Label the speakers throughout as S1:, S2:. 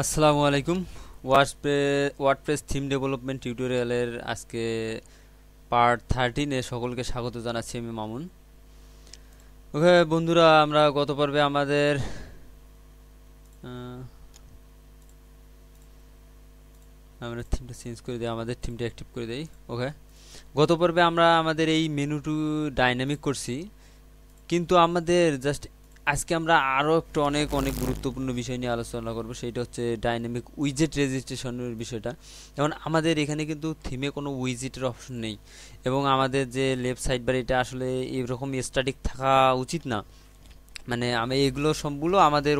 S1: আসসালামু আলাইকুম। ওয়ার্ডপ্রে, WordPress theme development টিউটোরিয়ালের আজকে পার্ট থার্টিনে সকলকে স্বাগত জানাচ্ছি আমি মামুন। ওকে বন্ধুরা, আমরা গত পর্বে আমাদের আমরা থিমটা চেঞ্জ করে দিই, আমাদের থিমটা অ্যাক্টিভ করে দিই, ওকে? গত পর্বে আমরা আমাদের এই মেনুটু ডাইনামিক করছি, কিন্তু আমাদের জাস্ট আজকে আমরা আরও একটু অনেক অনেক গুরুত্বপূর্ণ বিষয় নিয়ে আলোচনা করব। সেটা হচ্ছে ডাইনামিক উইজেট রেজিস্ট্রেশনের বিষয়টা। যেমন আমাদের এখানে কিন্তু থিমে কোনো উইজেটের অপশন নেই। এবং আমাদের যে লেফট সাইড বার এটা আসলে এরকম স্ট্যাটিক থাকা উচিত না। মানে আমি এগুলো সবগুলো আমাদের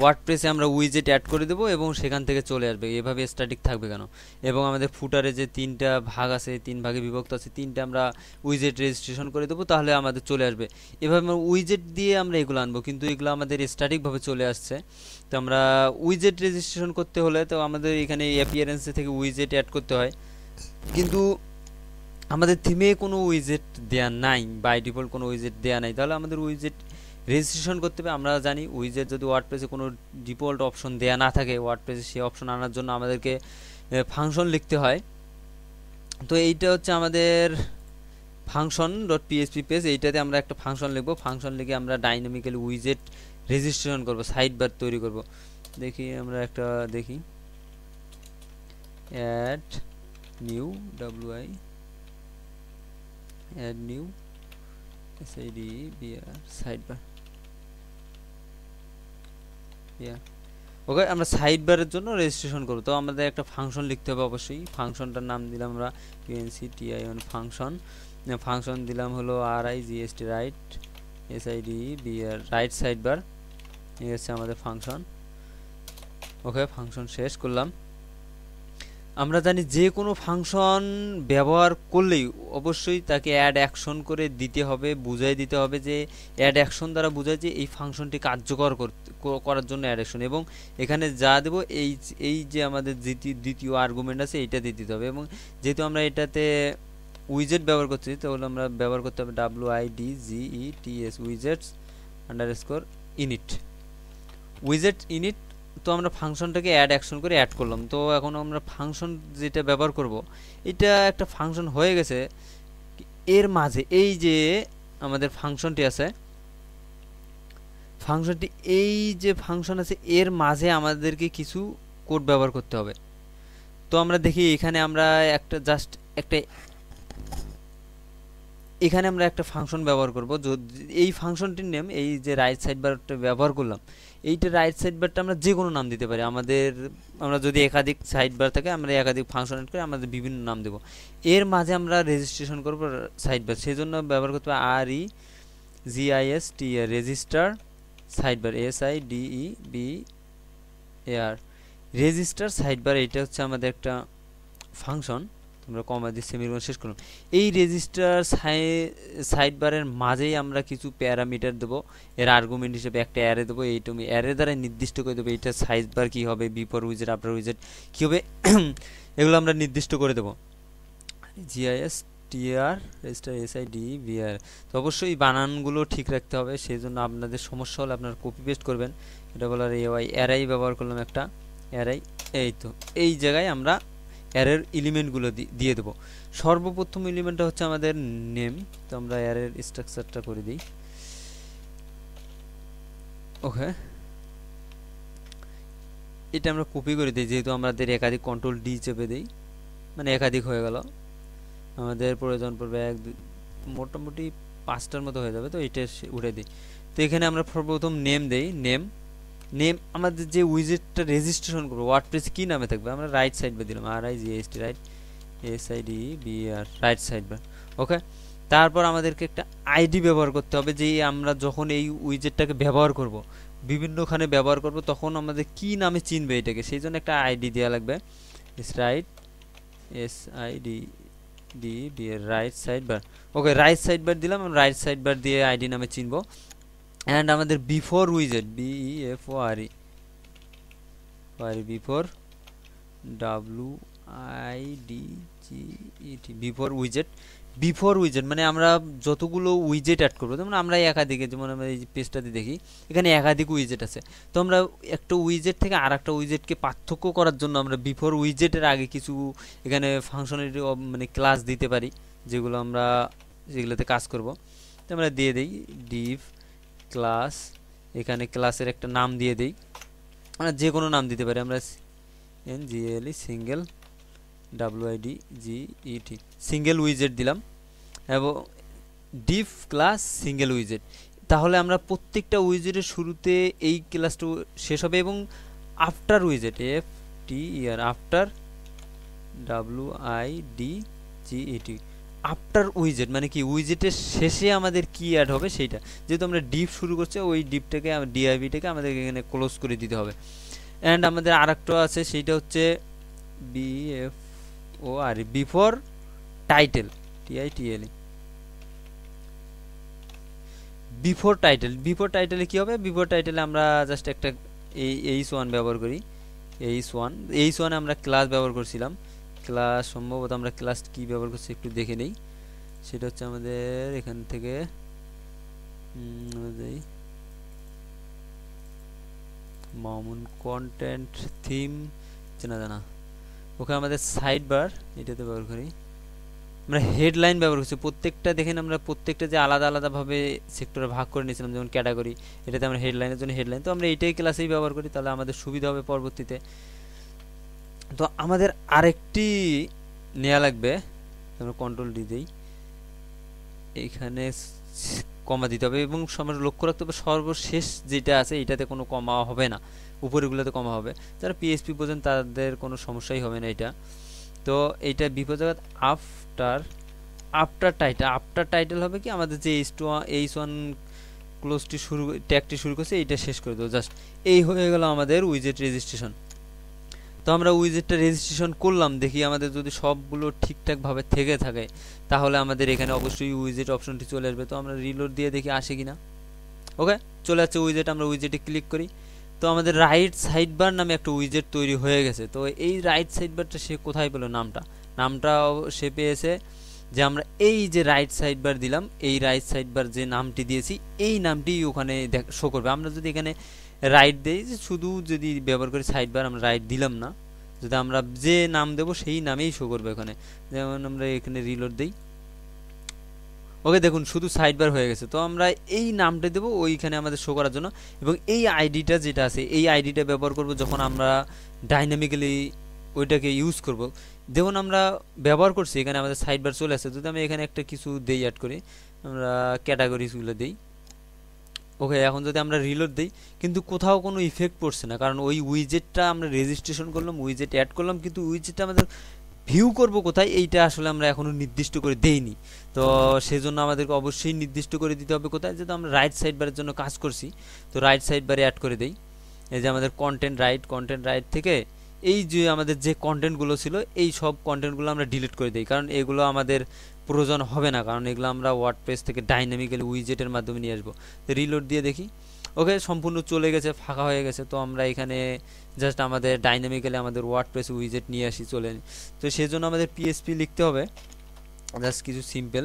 S1: ওয়ার্ড প্রেসে আমরা উইজেট অ্যাড করে দেবো এবং সেখান থেকে চলে আসবে। এভাবে স্ট্যাটিক থাকবে কেন? এবং আমাদের ফুটারে যে তিনটা ভাগ আছে, তিন ভাগে বিভক্ত আছে, তিনটা আমরা উইজেট রেজিস্ট্রেশন করে দেবো, তাহলে আমাদের চলে আসবে। এভাবে আমরা উইজেট দিয়ে আমরা এগুলো আনব, কিন্তু এগুলো আমাদের স্ট্যাটিকভাবে চলে আসছে। তো আমরা উইজেট রেজিস্ট্রেশন করতে হলে তো আমাদের এখানে অ্যাপিয়ারেন্সে থেকে উইজেট অ্যাড করতে হয়। কিন্তু আমাদের থিমে কোনো উইজেট দেয়া নাই বাই ডিফল্ট কোনো উইজেট দেয়া নাই। তাহলে আমাদের উইজেট রেজিস্ট্রেশন করতে হবে, আমরা জানি উইজেট যদি ওয়ার্ডপ্রেসে কোনো ডিফল্ট অপশন দেয়া না থাকে ওয়ার্ডপ্রেসে সেই অপশন আনার জন্য আমাদেরকে ফাংশন লিখতে হয়। তো এইটা হচ্ছে আমাদের ফাংশন ডট পিএসপি পেজ এইটাতে আমরা একটা ফাংশন লিখব ফাংশন লিখে আমরা ডাইনামিক্যালি উইজেট রেজিস্ট্রেশন করব সাইড বার তৈরি করব। দেখি আমরা একটা দেখি। Add new W I add new SID BR side bar okay আমরা সাইড বারের জন্য রেজিস্ট্রেশন করব। তো আমাদের একটা ফাংশন লিখতে হবে অবশ্যই। ফাংশনটার নাম দিলাম আমরা ইউএনসি টিআইএন ফাংশন ফাংশন দিলাম হলো R I GST right SID BR right side bar এই হচ্ছে আমাদের ফাংশন ওকে ফাংশন শেষ করলাম। আমরা জানি যে কোনো ফাংশন ব্যবহার করলেই অবশ্যই তাকে অ্যাড অ্যাকশন করে দিতে হবে, বুঝাই দিতে হবে যে অ্যাড অ্যাকশন দ্বারা বোঝায় যে এই ফাংশনটি কার্যকর করার জন্য অ্যাড অ্যাকশন এবং এখানে যা দেব এই এই যে আমাদের দ্বিতীয় দ্বিতীয় আর্গুমেন্ট আছে এইটা দিয়ে দিতে হবে এবং যেহেতু আমরা এটাতে উইজেট ব্যবহার করছি তাহলে আমরা ব্যবহার করতে হবে W I D G E T S widgets under score init উইজেট init তো আমরা ফাংশনটাকে অ্যাড অ্যাকশন করে অ্যাড করলাম। তো এখন আমরা ফাংশন যেটা ব্যবহার করব, এটা একটা ফাংশন হয়ে গেছে। এর মাঝে এই যে আমাদের ফাংশনটি আছে, ফাংশনটি এই যে ফাংশন আছে, এর মাঝে আমাদেরকে কিছু কোড ব্যবহার করতে হবে। তো আমরা দেখি এখানে আমরা একটা জাস্ট একটা এখানে আমরা একটা ফাংশন ব্যবহার করব। এই ফাংশনটির নেম এই যে রাইট সাইড বারটা ব্যবহার করলাম, এইটা রাইট সাইড বারটা আমরা যে কোনো নাম দিতে পারি। আমাদের, আমরা যদি একাধিক সাইড বার থাকে, আমরা একাধিক ফাংশন করে আমাদের বিভিন্ন নাম দেব। এর মাঝে আমরা রেজিস্ট্রেশন করব সাইড বার সেই জন্য ব্যবহার করতে হবে R E GIS T register side bar S I DE B A R register side bar এটা হচ্ছে আমাদের একটা ফাংশন আমরা কমা দিয়ে সেমিকোলন শেষ করলাম। এই রেজিস্টার সাইড বারের মাঝেই আমরা কিছু প্যারামিটার দেবো। এর আর্গুমেন্ট হিসেবে একটা অ্যারে দেবো। এই তুমি অ্যারে দ্বারা নির্দিষ্ট করে দেবো এইটা সাইজ বার কী হবে বিফোর উইজেট আফটার উইজেট কী হবে। এগুলো আমরা নির্দিষ্ট করে দেবো। GIS TR register SI D BR তো অবশ্যই বানানগুলো ঠিক রাখতে হবে। সেই জন্য আপনাদের সমস্যা হলে আপনারা কপি পেস্ট করবেন। এটা বলার এ ওয়াই অ্যারাই ব্যবহার করলাম একটা। অ্যারাই এই তো। এই জায়গায় আমরা অ্যারের এলিমেন্টগুলো দিয়ে দেবো। সর্বপ্রথম এলিমেন্টটা হচ্ছে আমাদের নেম তো আমরা অ্যারের স্ট্রাকচারটা করে দিই। ওকে এটা আমরা কপি করে দিই, যেহেতু আমাদের একাধিক কন্ট্রোল ডি চেপে দিই মানে একাধিক হয়ে গেল। আমাদের প্রয়োজন পড়বে এক মোটামুটি পাঁচটার মতো হয়ে যাবে, তো এটা উঠে দিই। তো এখানে আমরা সর্বপ্রথম নেম দেই নেম নেম আমাদের যে উইজেটটা রেজিস্ট্রেশন করব ওয়ার্ডপ্রেস কী নামে থাকবে? আমরা রাইট সাইড বার দিলাম R I G S T right S I D B R right side bar okay তারপর আমাদেরকে একটা আইডি ব্যবহার করতে হবে যে আমরা যখন এই উইজেটটাকে ব্যবহার করব, বিভিন্নখানে ব্যবহার করব, তখন আমাদের কি নামে চিনবে এটাকে? সেই জন্য একটা আইডি দেওয়া লাগবে S right S I D D B এর right side bar okay right side bar দিলাম রাইট সাইড বার দিয়ে আইডি নামে চিনবো। অ্যান্ড আমাদের before উইজেট BE F O R E R before W I D G E T before উইজেট before উইজেট মানে আমরা যতগুলো উইজেট add করব, যেমন আমরা একাধিকে, যেমন আমরা এই পেজটাতে দেখি, এখানে একাধিক উইজেট আছে। তো আমরা একটা উইজেট থেকে আর একটা উইজেটকে পার্থক্য করার জন্য আমরা বিফোর উইজেটের আগে কিছু এখানে ফাংশনালিটি মানে ক্লাস দিতে পারি, যেগুলো আমরা, যেগুলোতে কাজ করব। তো আমরা দিয়ে দিই ডিভ ক্লাস এখানে ক্লাসের একটা নাম দিয়ে দিই। আমরা যে কোনো নাম দিতে পারি, আমরা N GLE single WID G ET single উইজেট দিলাম। এবং ডিফ ক্লাস সিঙ্গেল উইজেট তাহলে আমরা প্রত্যেকটা উইজেটের শুরুতে এই ক্লাসটা শেষ হবে এবং after উইজেট F T year after W I D G ET after উইজেট মানে কি উইজেটের শেষে আমাদের কি অ্যাড হবে সেইটা। যেহেতু আমরা ডিপ শুরু করছি, ওই ডিপটাকে ডিআইবিটাকে আমাদের এখানে ক্লোজ করে দিতে হবে। অ্যান্ড আমাদের আর আছে, সেইটা হচ্ছে BF O R before title TITL before title before টাইটেলে কি হবে? বিফোর টাইটেলে আমরা জাস্ট একটা এই এইচ ওয়ান ব্যবহার করি। এইচ ওয়ান এইচ ওয়ানে আমরা ক্লাস ব্যবহার করছিলাম। ক্লাস, সম্ভবত আমরা ক্লাস কি ব্যবহার করছি একটু দেখে নেই। সেটা হচ্ছে আমাদের এখান থেকে মামুন কন্টেন্ট থিম চেনা জানা ওখানে আমাদের সাইড বার এটাতে ব্যবহার করি। আমরা হেডলাইন ব্যবহার করছি। প্রত্যেকটা, দেখেন আমরা প্রত্যেকটা যে আলাদা আলাদাভাবে সেক্টরে ভাগ করে নিয়েছিলাম, যেমন ক্যাটাগরি এটাতে আমরা হেডলাইনের জন্য হেডলাইন তো আমরা এটাই ক্লাসেই ব্যবহার করি, তাহলে আমাদের সুবিধা হবে পরবর্তীতে। তো আমাদের আরেকটি নেওয়া লাগবে, আমরা কন্ট্রোল ডি দিই। এইখানে কমা দিতে হবে এবং সমাজ লক্ষ্য রাখতে হবে, সর্বশেষ যেটা আছে এটাতে কোনো কমা হবে না। উপরেগুলোতে কমা হবে। যারা পিএসপি বোঝেন তাদের কোনো সমস্যাই হবে না এটা। তো এইটা বিপদ after after title after title হবে কি? আমাদের যে এইচ টু এইচ ওয়ান ক্লোজটি শুরু ট্যাগটি শুরু করছে এইটা শেষ করে দেবো, জাস্ট। এই হয়ে গেল আমাদের উইজেট রেজিস্ট্রেশন তো আমরা উইজেটটা রেজিস্ট্রেশন করলাম, দেখি আমাদের যদি সবগুলো ঠিকঠাকভাবে থেকে থাকে, তাহলে আমাদের এখানে অবশ্যই উইজেট অপশনটি চলে আসবে। তো আমরা রিলোড দিয়ে দেখি আসে কি না ওকে চলে আসছে উইজেট আমরা উইজেটে ক্লিক করি। তো আমাদের রাইট সাইড বার নামে একটা উইজেট তৈরি হয়ে গেছে। তো এই রাইট সাইড বারটা সে কোথায় পেল? নামটা। নামটা সে পেয়েছে যে আমরা এই যে রাইট সাইড বার দিলাম, এই রাইট সাইড বার যে নামটি দিয়েছি, এই নামটি ওখানে দেখ শো করবে। আমরা যদি এখানে রাইট দেই যে শুধু যদি ব্যবহার করি সাইড বার আমরা রাইট দিলাম না, যদি আমরা যে নাম দেব সেই নামেই শো করবে এখানে যেমন আমরা এখানে রিলোড দিই। ওকে দেখুন, শুধু সাইড বার হয়ে গেছে। তো আমরা এই নামটা দেবো ওইখানে আমাদের শো করার জন্য এবং এই আইডিটা যেটা আছে, এই আইডিটা ব্যবহার করব যখন আমরা ডাইনামিক্যালি ওইটাকে ইউজ করব। যেমন আমরা ব্যবহার করছি, এখানে আমাদের সাইড বার চলে আসে যদি আমি এখানে একটা কিছু দেই অ্যাড করি, আমরা ক্যাটাগরিজগুলো দিই। ওকে এখন যদি আমরা রিলোড দিই, কিন্তু কোথাও কোনো ইফেক্ট পড়ছে না। কারণ ওই উইজেটটা আমরা রেজিস্ট্রেশন করলাম উইজেট অ্যাড করলাম, কিন্তু উইজেটটা আমাদের ভিউ করব কোথায়, এইটা আসলে আমরা এখনও নির্দিষ্ট করে দেইনি। তো সেজন্য আমাদেরকে অবশ্যই নির্দিষ্ট করে দিতে হবে কোথায়, যেহেতু আমরা রাইট সাইড বারের জন্য কাজ করছি। তো রাইট সাইড বারে অ্যাড করে দেই। এই যে আমাদের কন্টেন্ট রাইট কন্টেন্ট রাইট থেকে এই যে আমাদের যে কন্টেন্টগুলো ছিল, এই সব কন্টেন্টগুলো আমরা ডিলিট করে দিই। কারণ এগুলো আমাদের প্রয়োজন হবে না, কারণ এগুলো আমরা ওয়ার্ড থেকে ডাইনামিক্যালি উইজেটের মাধ্যমে নিয়ে আসব। তো রিলোড দিয়ে দেখি। ওকে সম্পূর্ণ চলে গেছে, ফাঁকা হয়ে গেছে। তো আমরা এখানে জাস্ট আমাদের ডাইনামিক্যালি আমাদের ওয়ার্ড প্রেস উইজেট নিয়ে আসি, চলে তো সেই জন্য আমাদের পিএসপি লিখতে হবে। জাস্ট কিছু simple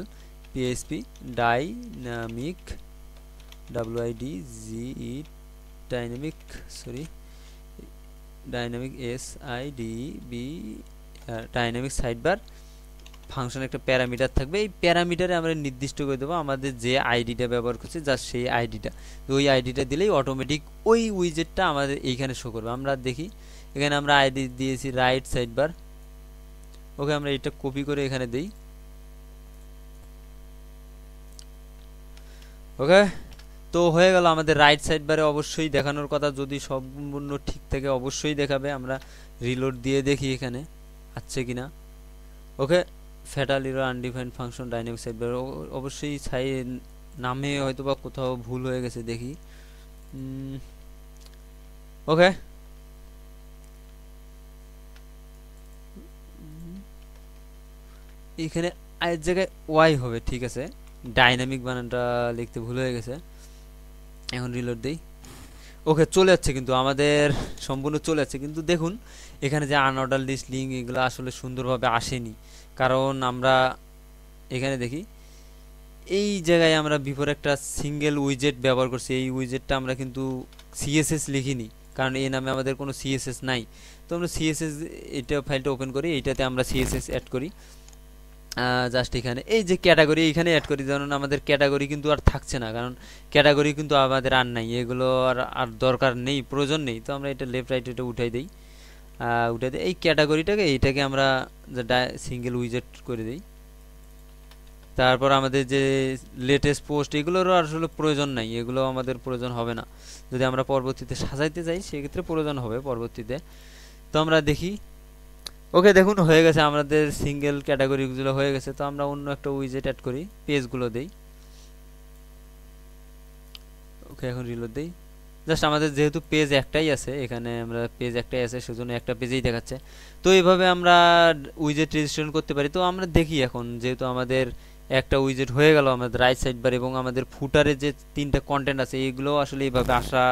S1: PSP dynamic WID GE dynamic sorry dynamic S I D B dynamic sidebar function একটা প্যারামিটার থাকবে। এই প্যারামিটারে আমরা নির্দিষ্ট করে দেবো আমাদের যে আইডিটা ব্যবহার করছে জাস্ট সেই আইডিটা। ওই আইডিটা দিলেই অটোমেটিক ওই উইজেটটা আমাদের এইখানে শো করবে। আমরা দেখি, এখানে আমরা আইডি দিয়েছি রাইট সাইড বার ওকে আমরা এটা কপি করে এখানে দিই। ওকে? তো হয়ে গেল, আমাদের রাইট সাইড বারে অবশ্যই দেখানোর কথা। যদি সম্পূর্ণ ঠিক থাকে অবশ্যই দেখাবে, আমরা রিলোড দিয়ে দেখি এখানে আছে কিনা। Okay fatal error undefined function dynamic side bar অবশ্যই সাই নামে হয়তো বা কোথাও ভুল হয়ে গেছে, দেখি। ওকে এখানে আয়ের জায়গায় ওয়াই হবে, ঠিক আছে। ডাইনামিক বানানটা লিখতে ভুল হয়ে গেছে। এখন রিলোড দেই। ওকে চলে যাচ্ছে কিন্তু, আমাদের সম্পূর্ণ চলে যাচ্ছে। কিন্তু দেখুন, এখানে যে আনঅর্ডার লিস্ট লিঙ্ক এগুলো আসলে সুন্দরভাবে আসেনি। কারণ আমরা এখানে দেখি, এই জায়গায় আমরা বিফোর একটা সিঙ্গেল উইজেট ব্যবহার করছি। এই উইজেটটা আমরা কিন্তু সিএসএস লিখিনি, কারণ এই নামে আমাদের কোনো সিএসএস নাই। তো আমরা সিএসএস এটা ফাইলটা ওপেন করি, এইটাতে আমরা সিএসএস অ্যাড করি। জাস্ট এখানে। এই যে ক্যাটাগরি এখানে অ্যাড করি, যেমন আমাদের ক্যাটাগরি কিন্তু আর থাকছে না, কারণ ক্যাটাগরি কিন্তু আমাদের আর নাই, এগুলো আর আর দরকার নেই, প্রয়োজন নেই। তো আমরা এটা লেফট রাইট এটা উঠাই দিই। উঠাই দিই। এই ক্যাটাগরিটাকে এইটাকে আমরা সিঙ্গেল উইজেট করে দিই। তারপর আমাদের যে লেটেস্ট পোস্ট এগুলোরও আসলে প্রয়োজন নাই, এগুলো আমাদের প্রয়োজন হবে না। যদি আমরা পরবর্তীতে সাজাইতে যাই, সেক্ষেত্রে প্রয়োজন হবে পরবর্তীতে। তো আমরা দেখি ওকে দেখুন, হয়ে গেছে আমাদের সিঙ্গেল ক্যাটাগরিগুলো হয়ে গেছে, তো আমরা অন্য একটা উইজেট অ্যাড করি পেজগুলো দেই। ওকে এখন রিলোড দেই। জাস্ট আমাদের যেহেতু পেজ একটাই আছে, এখানে আমরা পেজ একটাই আছে, সেজন্য একটা পেজেই দেখাচ্ছে। তো এইভাবে আমরা উইজেট রেজিস্ট্রেশন করতে পারি। তো আমরা দেখি এখন, যেহেতু আমাদের একটা উইজেট হয়ে গেল আমাদের রাইট সাইড বার এবং আমাদের ফুটারে যে তিনটা কন্টেন্ট আছে এইগুলো আসলে এইভাবে আসা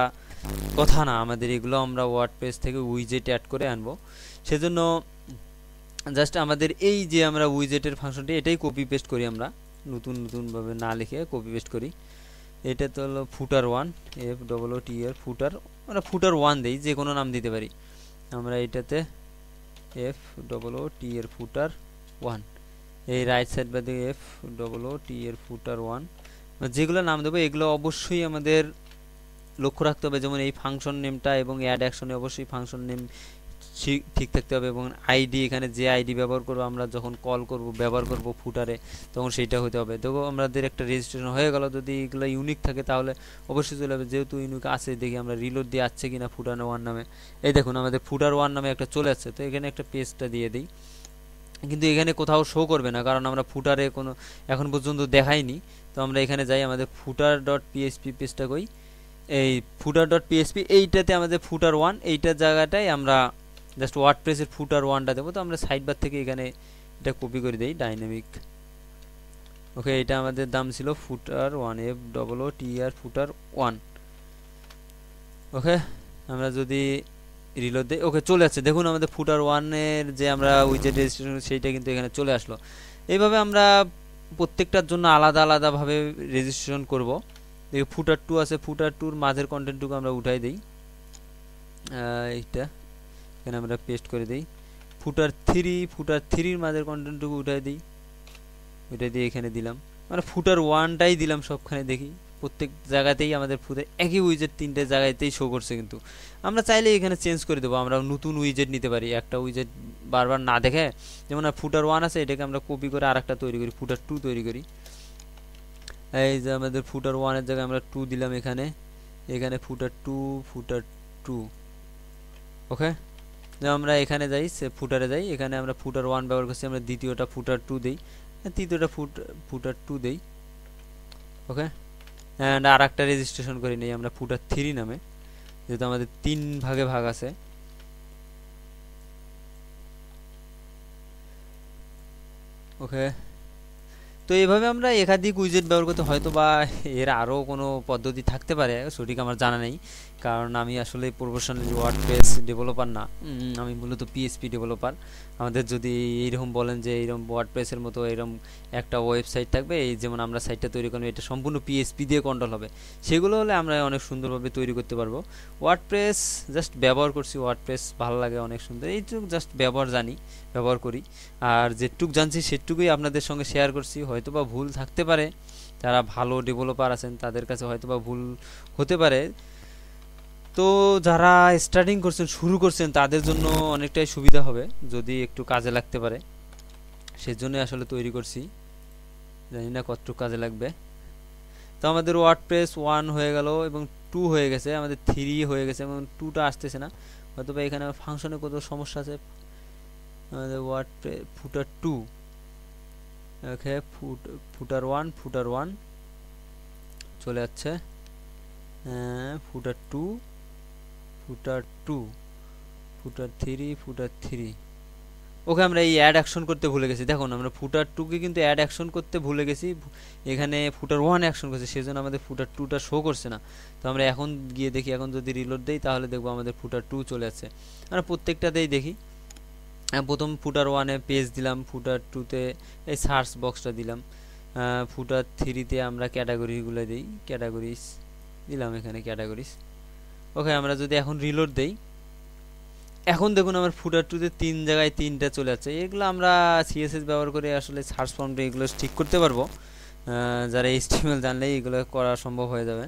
S1: কথা না। আমাদের এগুলো আমরা ওয়ার্ড পেজ থেকে উইজেট অ্যাড করে আনব। সেজন্য জাস্ট আমাদের এই যে আমরা উইজেটের ফাংশনটি এটাই কপি পেস্ট করি আমরা। নতুন, নতুনভাবে না লিখে কপি পেস্ট করি। এটা তো হলো footer one F double O T এর ফুটার আমরা ফুটার ওয়ান দিই, যে কোনো নাম দিতে পারি। আমরা এটাতে এফ ডবল ও টি এর ফুটার ওয়ান এই রাইট সাইড বাদে এফ ডবল ও টি এর ফুটার ওয়ান যেগুলো নাম দেবো, এগুলো অবশ্যই আমাদের লক্ষ্য রাখতে হবে। যেমন এই ফাংশন নেমটা এবং অ্যাড অ্যাকশনে অবশ্যই ফাংশন নেম ঠিক থাকতে হবে এবং আইডি এখানে যে আইডি ব্যবহার করব, আমরা যখন কল করব, ব্যবহার করব ফুটারে তখন সেইটা হতে হবে। দেখো, আমাদের একটা রেজিস্ট্রেশন হয়ে গেল, যদি এগুলো ইউনিক থাকে তাহলে অবশ্যই চলে যাবে। যেহেতু ইউনিক আছে, দেখি আমরা রিলোড দিয়ে আসছে কিনা ফুটার ওয়ান নামে। এই দেখুন, আমাদের ফুটার ওয়ান নামে একটা চলে আসছে, তো এখানে একটা পেজটা দিয়ে দিই। কিন্তু এখানে কোথাও শো করবে না, কারণ আমরা ফুটারে কোনো, এখন পর্যন্ত দেখাইনি। তো আমরা এখানে যাই, আমাদের ফুটার ডট পিএসপি পেজটা কই। এই ফুটার ডট পিএসপি এইটাতে আমাদের ফুটার ওয়ান এইটার জায়গাটাই আমরা জাস্ট ওয়ার্ড প্রেসের ফুটার ওয়ানটা দেবো, তো আমরা সাইড বার থেকে এখানে এটা কপি করে দিই ডাইনামিক ওকে এটা আমাদের দাম ছিল footer one F double O T R footer one okay আমরা যদি রিলোড দিই ওকে চলে আসছে। দেখুন আমাদের ফুটার ওয়ানের যে আমরা উইজেট রেজিস্ট্রেশন সেইটা কিন্তু এখানে চলে আসলো। এইভাবে আমরা প্রত্যেকটার জন্য আলাদা আলাদাভাবে রেজিস্ট্রেশন করব। দেখি ফুটার টু আছে ফুটার টুর মাঝের কন্টেন্টটুকু আমরা উঠাই দিই। এইটা। এখানে আমরা পেস্ট করে দিই। ফুটার থ্রি, ফুটার থ্রির মাঝের কন্টেন্টটুকু উঠাই দিই। ওইটা দিয়ে এখানে দিলাম। মানে ফুটার ওয়ানটাই দিলাম সবখানে দেখি। প্রত্যেক জায়গাতেই আমাদের ফুটার একই উইজেট তিনটে জায়গাতেই শো করছে কিন্তু। আমরা চাইলে এখানে চেঞ্জ করে দেবো। আমরা নতুন উইজেট নিতে পারি। একটা উইজেট বারবার না দেখে যেমন ফুটার ওয়ান আছে, এটাকে আমরা কপি করে আর একটা তৈরি করি, ফুটার টু তৈরি করি। এই যে আমাদের ফুটার ওয়ানের জায়গায় আমরা টু দিলাম এখানে। এখানে footer two footer two okay আমরা এখানে যাই, সে ফুটারে যাই। এখানে আমরা ফুটার ওয়ান ব্যবহার করছি, আমরা দ্বিতীয়টা ফুটার টু দিই। তৃতীয়টা ফুট, ফুটার টু দিই। ওকে অ্যান্ড আর একটা রেজিস্ট্রেশন করে নিই, আমরা ফুটার থ্রি নামে। যেহেতু আমাদের তিন ভাগে ভাগ আছে। ওকে তো এইভাবে আমরা একাধিক উইজেট ব্যবহার করতে হয়তো বা এর আরও কোনো পদ্ধতি থাকতে পারে, সঠিক আমার জানা নেই। কারণ আমি আসলে প্রফেশনাল ওয়ার্ড প্রেস ডেভেলপার না আমি মূলত পিএসপি ডেভেলপার আমাদের যদি এইরকম বলেন যে এইরকম ওয়ার্ড প্রেসের মতো এরকম একটা ওয়েবসাইট থাকবে, এই যেমন আমরা সাইটটা তৈরি করব এটা সম্পূর্ণ পিএসপি দিয়ে কন্ট্রোল হবে। সেগুলো হলে আমরা অনেক সুন্দরভাবে তৈরি করতে পারব। ওয়ার্ড প্রেস জাস্ট ব্যবহার করছি ওয়ার্ড প্রেস ভালো লাগে অনেক সুন্দর। এইটুকু জাস্ট ব্যবহার জানি, ব্যবহার করি। আর যেটুক জানছি সেটুকুই আপনাদের সঙ্গে শেয়ার করছি। হয়তো বা ভুল থাকতে পারে, যারা ভালো ডেভেলপার আছেন, তাদের কাছে হয়তো বা ভুল হতে পারে। তো যারা স্টার্টিং করছেন, শুরু করছেন, তাদের জন্য অনেকটাই সুবিধা হবে, যদি একটু কাজে লাগতে পারে। সেজন্যই আসলে তৈরি করছি। জানি না কতটুকু কাজে লাগবে। তো আমাদের ওয়ার্ড প্রেস ওয়ান হয়ে গেল এবং টু হয়ে গেছে। আমাদের থ্রি হয়ে গেছে এবং টুটা আসতেছে না। হয়তো এখানে ফাংশনে কত সমস্যা আছে। আমাদের word footer two okay foot footer one footer one চলে যাচ্ছে। Footer two footer two, footer three footer three. Okay, আমরা এই অ্যাড অ্যাকশন করতে ভুলে গেছি। দেখুন, আমরা ফুটার টুকে কিন্তু অ্যাড অ্যাকশন করতে ভুলে গেছি। এখানে ফুটার ওয়ান অ্যাকশন করছে সেই জন্য আমাদের ফুটার টুটা শো করছে না। তো আমরা এখন গিয়ে দেখি, এখন যদি রিলোড দেই, তাহলে দেখব আমাদের ফুটার টু চলে আসছে। আমরা প্রত্যেকটাতেই দেখি। প্রথম ফুটার ওয়ানে পেজ দিলাম, ফুটার টুতে এই সার্চ বক্সটা দিলাম। ফুটার থ্রিতে আমরা ক্যাটাগরিগুলো দিই। ক্যাটাগরিজ দিলাম এখানে ক্যাটাগরিজ ওকে আমরা যদি এখন রিলোড দেই, এখন দেখুন আমার ফুটার টুতে তিন জায়গায় তিনটা চলে যাচ্ছে এগুলো আমরা সিএসএস ব্যবহার করে আসলে সার্চ ফর্মটা এগুলো ঠিক করতে পারব। যারা এইচটিএমএল জানলে এগুলো করা সম্ভব হয়ে যাবে।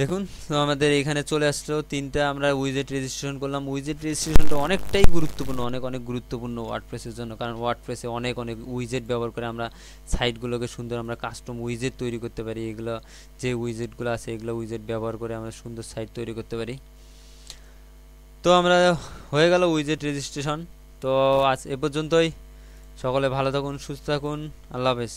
S1: দেখুন, তো আমাদের এখানে চলে আসলো তিনটা, আমরা উইজেট রেজিস্ট্রেশন করলাম। উইজেট রেজিস্ট্রেশনটা অনেকটাই গুরুত্বপূর্ণ, অনেক অনেক গুরুত্বপূর্ণ ওয়ার্ডপ্রেসের জন্য, কারণ ওয়ার্ডপ্রেসে অনেক অনেক উইজেট ব্যবহার করে আমরা সাইটগুলোকে সুন্দর আমরা কাস্টম উইজেট তৈরি করতে পারি। এগুলো, যে উইজেটগুলো আছে, এগুলো উইজেট ব্যবহার করে আমরা সুন্দর সাইট তৈরি করতে পারি। তো আমরা হয়ে গেল উইজেট রেজিস্ট্রেশন তো আজ এ পর্যন্তই। সকলে ভালো থাকুন, সুস্থ থাকুন। আল্লাহ হাফেজ।